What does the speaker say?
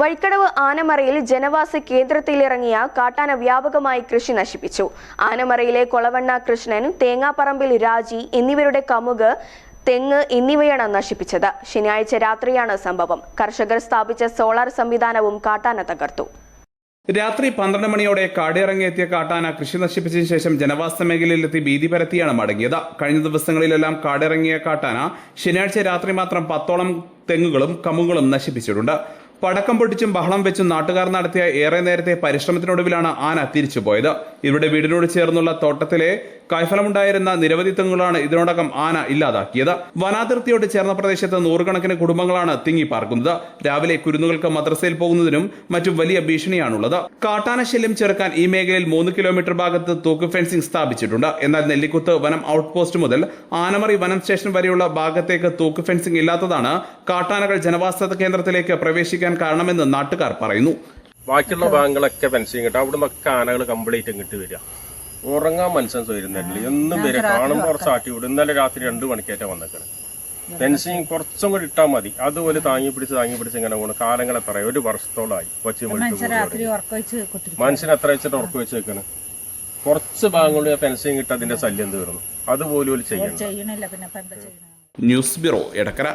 വഴിക്കടവ് ആനമറയിൽ ജനവാസ കേന്ദ്രത്തിലിറങ്ങിയ കാട്ടാന വ്യാപകമായി കൃഷി നശിപ്പിച്ചു. ആനമറയിലെ കൊളവണ്ണ കൃഷ്ണൻ തേങ്ങാപ്പറമ്പിൽ രാജി എന്നിവരുടെ കമുക് തെങ്ങ് എന്നിവയാണ് നശിപ്പിച്ചത്. ശനിയാഴ്ച രാത്രിയാണ് സംഭവം. കർഷകർ സ്ഥാപിച്ച സോളാർ സംവിധാനവും കാട്ടാന തകർത്തു. രാത്രി പന്ത്രണ്ട് മണിയോടെ കാടിറങ്ങിയെത്തിയ കാട്ടാന കൃഷി നശിപ്പിച്ചതിനു ശേഷം ജനവാസ മേഖലയിലെത്തി ഭീതി പരത്തിയാണ് മടങ്ങിയത്. കഴിഞ്ഞ ദിവസങ്ങളിലെല്ലാം കാടിറങ്ങിയ കാട്ടാന ശനിയാഴ്ച രാത്രി മാത്രം പത്തോളം തെങ്ങുകളും കമുകളും നശിപ്പിച്ചിട്ടുണ്ട്. പടക്കം പൊട്ടിച്ചും ബഹളം വെച്ചും നാട്ടുകാർ നടത്തിയ ഏറെ നേരത്തെ പരിശ്രമത്തിനൊടുവിലാണ് ആന തിരിച്ചുപോയത് ഇവരുടെ വീടിനോട് ചേർന്നുള്ള തോട്ടത്തിലെ കായ്ഫലമുണ്ടായിരുന്ന നിരവധി തെങ്ങുകളാണ് ഇതിനോടകം ആന ഇല്ലാതാക്കിയത്. വനാതിർത്തിയോട് ചേർന്ന പ്രദേശത്ത് നൂറുകണക്കിന് കുടുംബങ്ങളാണ് തിങ്ങി പാർക്കുന്നത് രാവിലെ കുരുന്നുകൾക്ക് മദ്രസയിൽ പോകുന്നതിനും മറ്റും വലിയ ഭീഷണിയാണുള്ളത്. കാട്ടാന ശല്യം ചെറുക്കാൻ ഈ മേഖലയിൽ മൂന്ന് കിലോമീറ്റർ ഭാഗത്ത് തൂക്ക് ഫെൻസിംഗ് സ്ഥാപിച്ചിട്ടുണ്ട്. എന്നാൽ നെല്ലിക്കുത്ത് വനം ഔട്ട് പോസ്റ്റ് മുതൽ ആനമറി വനം സ്റ്റേഷൻ വരെയുള്ള ഭാഗത്തേക്ക് തൂക്ക് ഫെൻസിംഗ് ഇല്ലാത്തതാണ് കാട്ടാനകൾ ജനവാസ കേന്ദ്രത്തിലേക്ക് പ്രവേശിക്കാൻ കാരണമെന്ന് നാട്ടുകാർ പറയുന്നു. ബാക്കിയുള്ള ഭാഗങ്ങളൊക്കെ ഫെൻസിങ് കിട്ടും. അവിടെ നിന്നൊക്കെ ആനകൾ കംപ്ലീറ്റ് ഇങ്ങോട്ട് വരിക. ഉറങ്ങാൻ മനുഷ്യൻ വരുന്നില്ല. എന്നും വരെ കാണുമ്പോൾ കുറച്ച് ആട്ടി വിടും. ഇന്നലെ രാത്രി രണ്ടു മണിക്കേറ്റം വന്നേക്കണ്. ഫെൻസിങ് കുറച്ചും കൂടി ഇട്ടാൽ മതി. അതുപോലെ താങ്ങി പിടിച്ച് താങ്ങി പിടിച്ച് ഇങ്ങനെ പോകണം കാലങ്ങളെ പറയാം. ഒരു വർഷത്തോളമായി കൊച്ചി മനുഷ്യൻ എത്ര വെച്ചിട്ട് ഉറക്കു വെച്ച് വെക്കണം? കുറച്ച് ഭാഗങ്ങളിൽ ഫെൻസിങ് കിട്ടാതിന്റെ അതിന്റെ ശല്യം തീർന്നു. അതുപോലെ ചെയ്യണം? News bureau Edakkara.